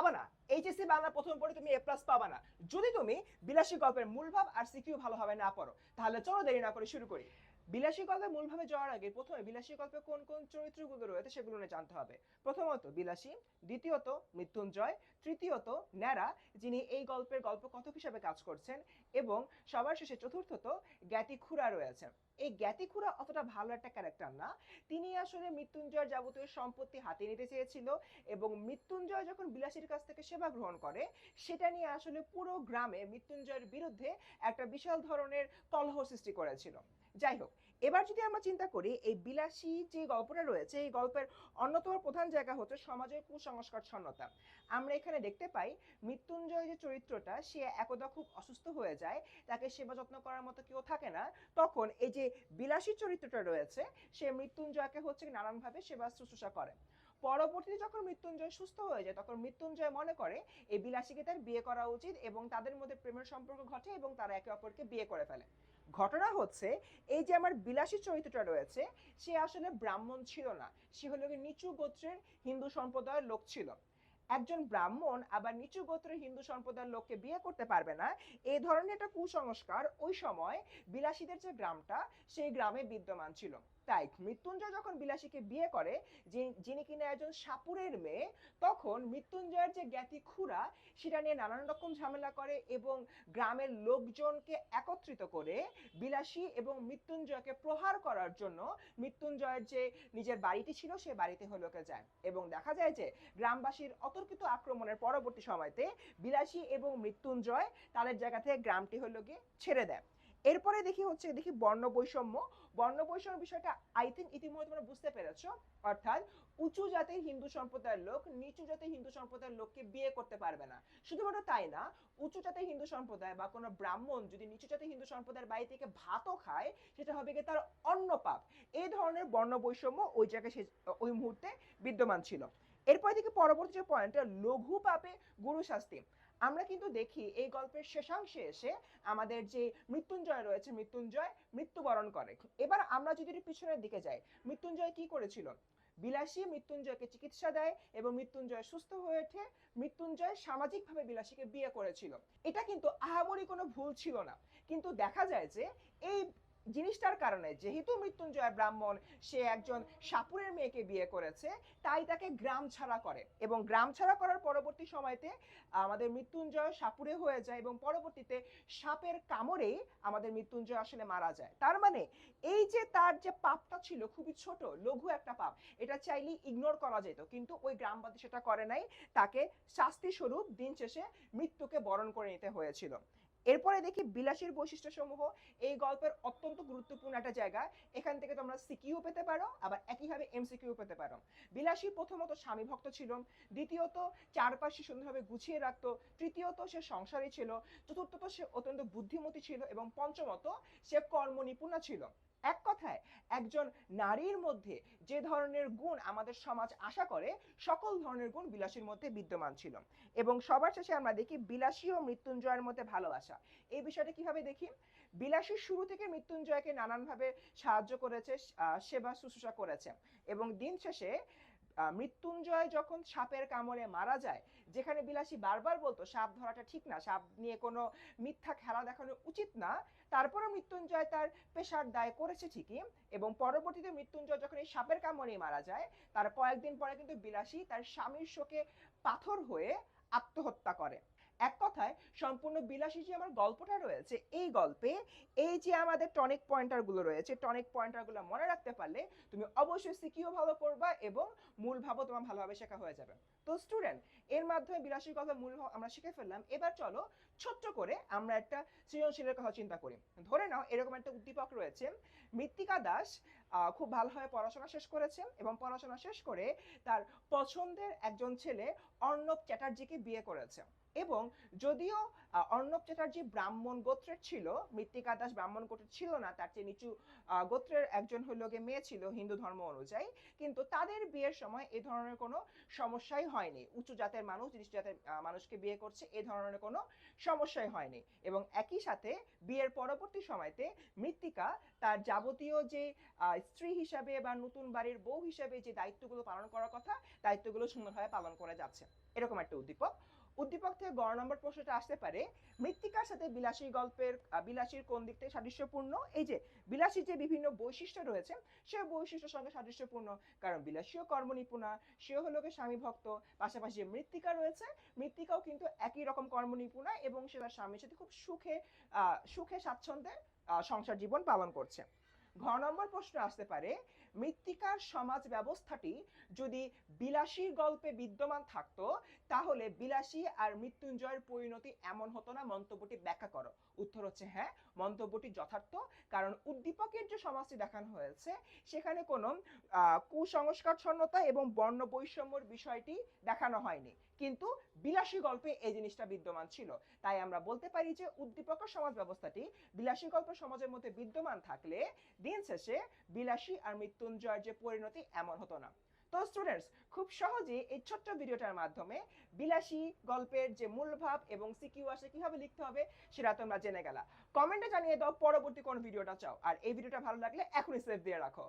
পাবা না। এইচএসসি বাংলা প্রথম পড়ে তুমি এ প্লাস পাবা না। যদি তুমি বিলাসী গল্পের মূল ভাব আর সিকিউ ভালোভাবে না পড়ো, তাহলে চলো দেরি না করে শুরু করি। বিলাসী গল্পে মূলভাবে যাওয়ার আগে প্রথমে বিলাসী গল্পে কোন কোন চরিত্রগুলো রয়েছে সেগুলো নিয়ে জানতে হবে। প্রথমত বিলাসী, দ্বিতীয়ত মৃত্যুঞ্জয়, তৃতীয়ত ন্যাড়া, যিনি এই গল্পের গল্পকথক হিসেবে কাজ করছেন, এবং সবার শেষে চতুর্থত জ্ঞাতি খুড়া রয়েছেন। এই জ্ঞাতিখুরা অতটা ভালো একটা ক্যারেক্টার না। তিনি আসলে মৃত্যুঞ্জয়ের যাবতীয় সম্পত্তি হাতে নিতে চেয়েছিল এবং মৃত্যুঞ্জয় যখন বিলাসীর কাছ থেকে সেবা গ্রহণ করে, সেটা নিয়ে আসলে পুরো গ্রামে মৃত্যুঞ্জয়ের বিরুদ্ধে একটা বিশাল ধরনের কলহ সৃষ্টি করেছিল। যাই হোক এবার যদি আমরা চিন্তা করি, এই বিলাসী যে গল্পটা রয়েছে, এই গল্পের অন্যতম প্রধান জায়গা হচ্ছে সমাজের কুসংস্কারচ্ছন্নতা আমরা এখানে দেখতে পাই, মৃত্যুঞ্জয় যে চরিত্রটা, সে একদা খুব অসুস্থ হয়ে যায়, তাকে সেবা যত্ন করার মতো কেউ থাকে না। তখন এই যে বিলাসী চরিত্রটা রয়েছে, সে মৃত্যুঞ্জয়কে হচ্ছে নানানভাবে সেবা শুশ্রূষা করে। পরবর্তীতে যখন মৃত্যুঞ্জয় সুস্থ হয়ে যায়, তখন মৃত্যুঞ্জয় মনে করে, এই বিলাসীকে তার বিয়ে করা উচিত এবং তাদের মধ্যে প্রেমের সম্পর্ক ঘটে এবং তারা একে অপরকে বিয়ে করে ফেলে। ঘটনা হচ্ছে, এই যে আমার বিলাসী চরিত্রটা রয়েছে, সে আসলে ব্রাহ্মণ ছিল না। সে হলো নিচু গোত্রের হিন্দু সম্প্রদায়ের লোক ছিল। একজন ব্রাহ্মণ আবার নিচু গোত্রের হিন্দু সম্প্রদায়ের লোককে বিয়ে করতে পারবে না এই ধরনের একটা কুসংস্কার ওই সময় বিলাসীদের যে গ্রামটা, সেই গ্রামে বিদ্যমান ছিল। তাই মৃত্যুঞ্জয় যখন বিলাসীকে বিয়ে করে যিনি কিনা একজন সাপুরের মেয়ে, তখন মৃত্যুঞ্জয়ের যে জ্ঞাতি খুড়া, সেটা নিয়ে নানান রকম ঝামেলা করে এবং গ্রামের লোকজনকে একত্রিত করে বিলাসী এবং মৃত্যুঞ্জয়কে প্রহার করার জন্য মৃত্যুঞ্জয়ের যে নিজের বাড়িটি ছিল, সে বাড়িতে হলোকে যায়। এবং দেখা যায় যে গ্রামবাসীর অতর্কিত আক্রমণের পরবর্তী সময়তে বিলাসী এবং মৃত্যুঞ্জয় তাদের জায়গা থেকে গ্রামটি হলো গিয়ে ছেড়ে দেয়। এরপরে দেখি হচ্ছে, দেখি বর্ণ বৈষম্য। বর্ণ বৈষম্য বিষয়টা আই থিঙ্ক ইতিমধ্যে তোমরা বুঝতে পেরেছ। অর্থাৎ উঁচু জাতির হিন্দু সম্প্রদায়ের লোক নিচু জাতির হিন্দু সম্প্রদায়ের লোককে বিয়ে করতে পারবে না। শুধুমাত্র তাই না, উঁচু জাতির হিন্দু সম্প্রদায় বা কোনো ব্রাহ্মণ যদি নিচু জাতির হিন্দু সম্প্রদায়ের বাড়ি থেকে ভাতও খায়, সেটা হবে গিয়ে তার অন্য পাপ। এই ধরনের বর্ণ বৈষম্য ওই জায়গায় সে, ওই মুহূর্তে বিদ্যমান ছিল। এরপর থেকে পরবর্তী যে পয়েন্টটা লঘু পাপে গুরু শাস্তি। আমরা কিন্তু দেখি এই গল্পের শেষাংশে এসে আমাদের যে মৃত্যুঞ্জয় রয়েছে, মৃত্যুঞ্জয় মৃত্যুবরণ করে। এবার আমরা যদি পিছনের দিকে যাই, মৃত্যুঞ্জয় কি করেছিল? বিলাসী মৃত্যুঞ্জয়কে চিকিৎসা দেয় এবং মৃত্যুঞ্জয় সুস্থ হয়ে ওঠে, মৃত্যুঞ্জয় সামাজিকভাবে বিলাসীকে বিয়ে করেছিল। এটা কিন্তু আহামরি কোনো ভুল ছিল না। কিন্তু দেখা যায় যে এই জিনিসটার কারণে, যেহেতু মৃত্যুঞ্জয় ব্রাহ্মণ, সে একজন সাপুরের মেয়েকে বিয়ে করেছে, তাই তাকে গ্রাম ছাড়া করে এবং গ্রাম ছাড়া করার পরবর্তী সময়তে আমাদের মৃত্যুঞ্জয় সাপুরে হয়ে যায় এবং পরবর্তীতে সাপের কামড়েই আমাদের মৃত্যুঞ্জয় আসলে মারা যায়। তার মানে এই যে তার যে পাপটা ছিল, খুবই ছোট, লঘু একটা পাপ, এটা চাইলেই ইগনোর করা যেত। কিন্তু ওই গ্রামবাসী সেটা করে নাই, তাকে শাস্তি স্বরূপ দিন শেষে মৃত্যুকে বরণ করে নিতে হয়েছিল। এরপরে দেখি বিলাসের বৈশিষ্ট্য সমূহ এই গল্পের অত্যন্ত গুরুত্বপূর্ণ একটা জায়গা। এখান থেকে তোমরা সিকিউ পেতে পারো, আবার একইভাবে এমসিকিউ পেতে পারো। বিলাসী প্রথমত স্বামী ভক্ত ছিল, দ্বিতীয়ত চারপাশে সুন্দরভাবে গুছিয়ে রাখত, তৃতীয়ত সে সংসারী ছিল, চতুর্থত সে অত্যন্ত বুদ্ধিমতী ছিল এবং পঞ্চমত সে কর্মনিপুণা ছিল। এক কথায়, একজন নারীর মধ্যে যে ধরনের গুণ আমাদের সমাজ আশা করে, সকল ধরনের গুণ বিলাসীর মধ্যে বিদ্যমান ছিল। এবং সবার শেষে আমরা দেখি বিলাসী ও মৃত্যুঞ্জয়ের মধ্যে ভালোবাসা। এই বিষয়টা কীভাবে দেখি? বিলাসী শুরু থেকে মৃত্যুঞ্জয়কে নানানভাবে সাহায্য করেছে সেবা শুশ্রূষা করেছে। এবং দিন শেষে মৃত্যুঞ্জয় যখন সাপের কামড়ে মারা যায়, যেখানে বিলাসী বারবার বলতো, সাপ ধরাটা ঠিক না, সাপ নিয়ে কোনো মিথ্যা খেলা দেখানো উচিত না। তারপরে মৃত্যুঞ্জয় তার পেশার দায় করেছে ঠিকই এবং পরবর্তীতে মৃত্যুঞ্জয় যখন এই সাপের কামড়ে মারা যায়, তার কয়েকদিন পরে কিন্তু বিলাসী তার স্বামীর শোকে পাথর হয়ে আত্মহত্যা করে। এক কথায় সম্পূর্ণ বিলাসী যে আমার গল্পটা রয়েছে, এই গল্পে এই যে আমাদের টনিক পয়েন্টারগুলো রয়েছে টনিক পয়েন্টারগুলো মনে রাখতে পারলে তুমি অবশ্যই সিকিও ভালো করবা এবং মূল ভাবও তোমার ভালোভাবে শেখা হয়ে যাবে। তো স্টুডেন্ট এর মাধ্যমে বিলাসী গল্পের মূল আমরা শিখে ফেললাম। এবার চলো ছোট্ট করে আমরা একটা সৃজনশীলের কথা চিন্তা করি। ধরে নাও এরকম একটা উদ্দীপক রয়েছে। মৃত্তিকা দাস খুব ভালোভাবে পড়াশোনা শেষ করেছে এবং পড়াশোনা শেষ করে তার পছন্দের একজন ছেলে অর্ণব চ্যাটার্জিকে বিয়ে করেছে। এবং যদিও অর্ণব চ্যাটার্জি ব্রাহ্মণ গোত্রের ছিল, মৃত্তিকা দাস ব্রাহ্মণ গোত্রের ছিল না, তার চেয়ে নিচু গোত্রের একজন গিয়ে মেয়ে ছিল হিন্দু ধর্ম অনুযায়ী। কিন্তু তাদের বিয়ের সময় এ ধরনের কোনো সমস্যাই হয় হয়নি। উচ্চ জাতের মানুষ, নিচু জাতের মানুষকে বিয়ে করছে, এ ধরনের কোনো সমস্যাই হয়নি। এবং একই সাথে বিয়ের পরবর্তী সময়তে মৃত্তিকা তার যাবতীয় যে স্ত্রী হিসাবে বা নতুন বাড়ির বউ হিসাবে যে দায়িত্বগুলো পালন করার কথা, দায়িত্বগুলো সুন্দরভাবে পালন করে যাচ্ছে। এরকম একটা উদ্দীপক। গড় নম্বর প্রশ্নটা আসতে পারে। মৃত্তিকার সাথে বিলাসী গল্পের বিলাসীর কোন দিক সাদৃশ্যপূর্ণ? এই যে বিলাসীর যে বিভিন্ন বৈশিষ্ট্য রয়েছে, সে বৈশিষ্ট্যের সঙ্গে সাদৃশ্যপূর্ণ। কারণ বিলাসীও কর্মনিপুণা, সেও হলো স্বামী ভক্ত। পাশাপাশি যে মৃত্তিকা রয়েছে, মৃত্তিকাও কিন্তু একই রকম কর্মনিপুণা এবং সে তার স্বামীর সাথে খুব সুখে সুখে স্বাচ্ছন্দ্যে সংসার জীবন পালন করছে। ঘ নম্বর প্রশ্ন আসতে পারে, মৃত্তিকার সমাজ ব্যবস্থাটি যদি বিলাসী গল্পে বিদ্যমান থাকতো, তাহলে বিলাসী আর মৃত্যুঞ্জয়ের পরিণতি এমন হতো না, মন্তব্যটি ব্যাখ্যা করো। উত্তর হচ্ছে হ্যাঁ মন্তব্যটি যথার্থ, কারণ উদ্দীপকের যে সমাজটি দেখানো হয়েছে, সেখানে কোনো কুসংস্কারচ্ছন্নতা এবং বর্ণ বৈষম্যর বিষয়টি দেখানো হয়নি। কিন্তু বিলাসী গল্পে এই জিনিসটা বিদ্যমান ছিল। তাই আমরা বলতে পারি যে উদ্দীপকের সমাজ ব্যবস্থাটি বিলাসী গল্প সমাজের মধ্যে বিদ্যমান থাকলে দিন শেষে বিলাসী আর মৃত্যুঞ্জয়ের যে পরিণতি এমন হতো না। তো স্টুডেন্টস খুব সহজেই এই ছোট্ট ভিডিওটার মাধ্যমে বিলাসী গল্পের যে মূল ভাব এবং সিকিউ আসে কীভাবে লিখতে হবে সেটা তোমরা জেনে গেলা। কমেন্টে জানিয়ে দাও পরবর্তী কোন ভিডিওটা চাও। আর এই ভিডিওটা ভালো লাগলে এখনই সেভ দিয়ে রাখো।